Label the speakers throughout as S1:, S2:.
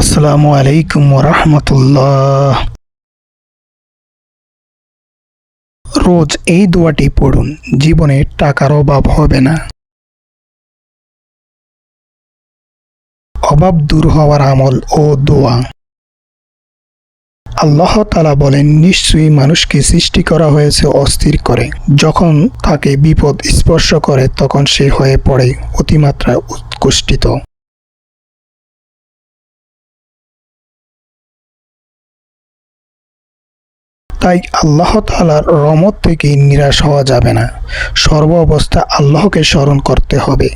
S1: আসসালামু আলাইকুম রহমতুল্লাহ। রোজ এই দোয়াটি পড়ুন, জীবনে টাকার অভাব হবে না। অভাব দূর হওয়ার আমল ও দোয়া। আল্লাহ তালা বলেন, নিশ্চয়ই মানুষকে সৃষ্টি করা হয়েছে অস্থির করে। যখন তাকে বিপদ স্পর্শ করে, তখন সে হয়ে পড়ে অতিমাত্রা উৎকষ্টিত। তাই আল্লাহ তালার রমত থেকে নিরাশ হওয়া যাবে না। সর্ব অবস্থা আল্লাহকে স্মরণ করতে হবে।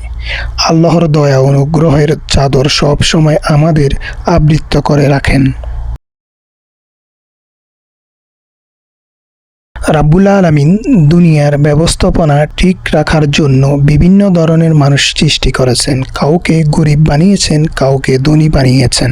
S1: আল্লাহর দয়া অনুগ্রহের চাদর সব সময় আমাদের আবৃত্ত করে রাখেন। রাব্বুল আলমিন দুনিয়ার ব্যবস্থাপনা ঠিক রাখার জন্য বিভিন্ন ধরনের মানুষ সৃষ্টি করেছেন। কাউকে গরিব বানিয়েছেন, কাউকে ধনী বানিয়েছেন।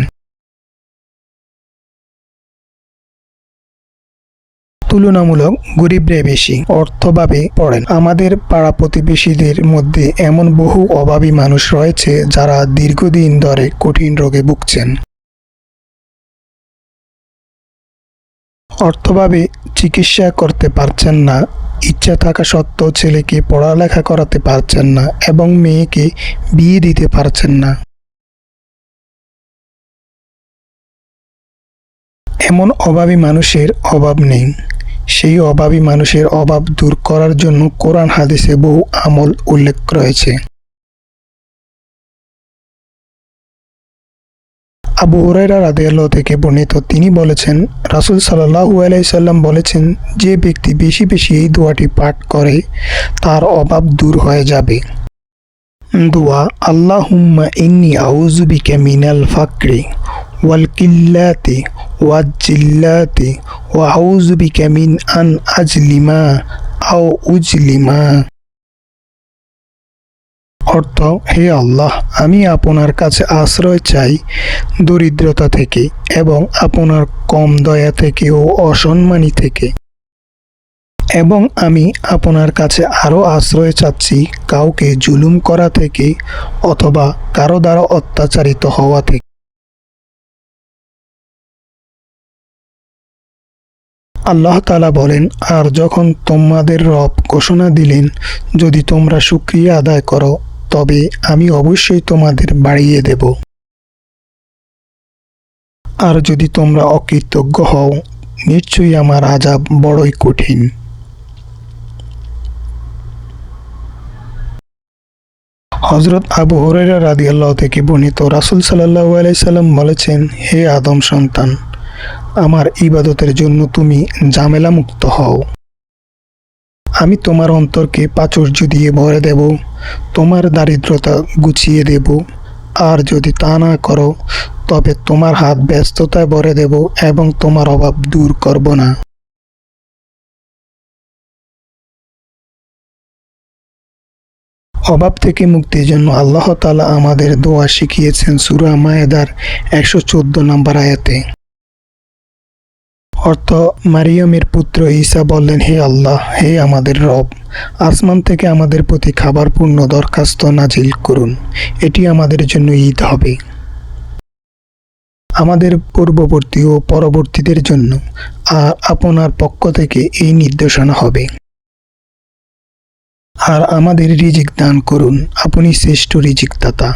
S1: তুলনামূলক গরিবরাই বেশি অর্থভাবে পড়েন। আমাদের পাড়া প্রতিবেশীদের মধ্যে এমন বহু অভাবী মানুষ রয়েছে যারা দীর্ঘদিন ধরে কঠিন রোগে ভুগছেন। অর্থভাবে চিকিৎসা করতে পারছেন না, ইচ্ছা থাকা সত্ত্বেও ছেলেকে পড়ালেখা করাতে পারছেন না এবং মেয়েকে বিয়ে দিতে পারছেন না। এমন অভাবী মানুষের অভাব নেই। সেই অভাবী মানুষের অভাব দূর করার জন্য কোরআন হাদিসে বহু আমল উল্লেখ রয়েছে। আবু হুরাইরা রাদিয়াল্লাহ থেকে বর্ণিত তিনি বলেছেন, রাসুল সাল্লাহু আলাইসাল্লাম বলেছেন, যে ব্যক্তি বেশি বেশি এই দোয়াটি পাঠ করে, তার অভাব দূর হয়ে যাবে। দোয়া, আল্লাহুম্মা ইন্নি আউজুবিকা মিনাল ফাকরি। ওয়াল কিল্লাতি ওয়াজিল্লাতি ওয়া আউজুবিকা মিন আন আজলিমা আও উজলিমা অর্থ, হে আল্লাহ, আমি আপনার কাছে আশ্রয় চাই দরিদ্রতা থেকে এবং আপনার কম দয়া থেকে ও অসম্মানী থেকে। এবং আমি আপনার কাছে আরও আশ্রয় চাচ্ছি কাউকে জুলুম করা থেকে অথবা কারও দ্বারা অত্যাচারিত হওয়া থেকে। আল্লাহ তালা বলেন, আর যখন তোমাদের রব ঘোষণা দিলেন, যদি তোমরা সুক্রিয়া আদায় করো, তবে আমি অবশ্যই তোমাদের বাড়িয়ে দেব। আর যদি তোমরা অকৃতজ্ঞ হও, নিশ্চয়ই আমার আজাব বড়ই কঠিন। হজরত আবু হরেরা রাদি আল্লাহ থেকে বর্ণিত রাসুল সাল্লাহ আলাইসাল্লাম বলেছেন, হে আদম সন্তান আমার ইবাদতের জন্য তুমি ঝামেলা মুক্ত হও। আমি তোমার অন্তরকে প্রাচুর্য দিয়ে ভরে দেব, তোমার দারিদ্রতা গুছিয়ে দেব। আর যদি তা না করো, তবে তোমার হাত ব্যস্ততায় ভরে দেব এবং তোমার অভাব দূর করব না। অভাব থেকে মুক্তির জন্য আল্লাহ তালা আমাদের দোয়া শিখিয়েছেন সুরা মায়েদার একশো চোদ্দ নম্বর আয়াতে। অর্থ মারিয়মের পুত্র ঈসা বললেন, হে আল্লাহ, হে আমাদের রব, আসমান থেকে আমাদের প্রতি খাবার পূর্ণ দরখাস্ত নাজিল করুন। এটি আমাদের জন্য ঈদ হবে। আমাদের পূর্ববর্তী ও পরবর্তীদের জন্য আর আপনার পক্ষ থেকে এই নির্দেশনা হবে। আর আমাদের রিজিক দান করুন। আপনি শ্রেষ্ঠ রিজিক দাতা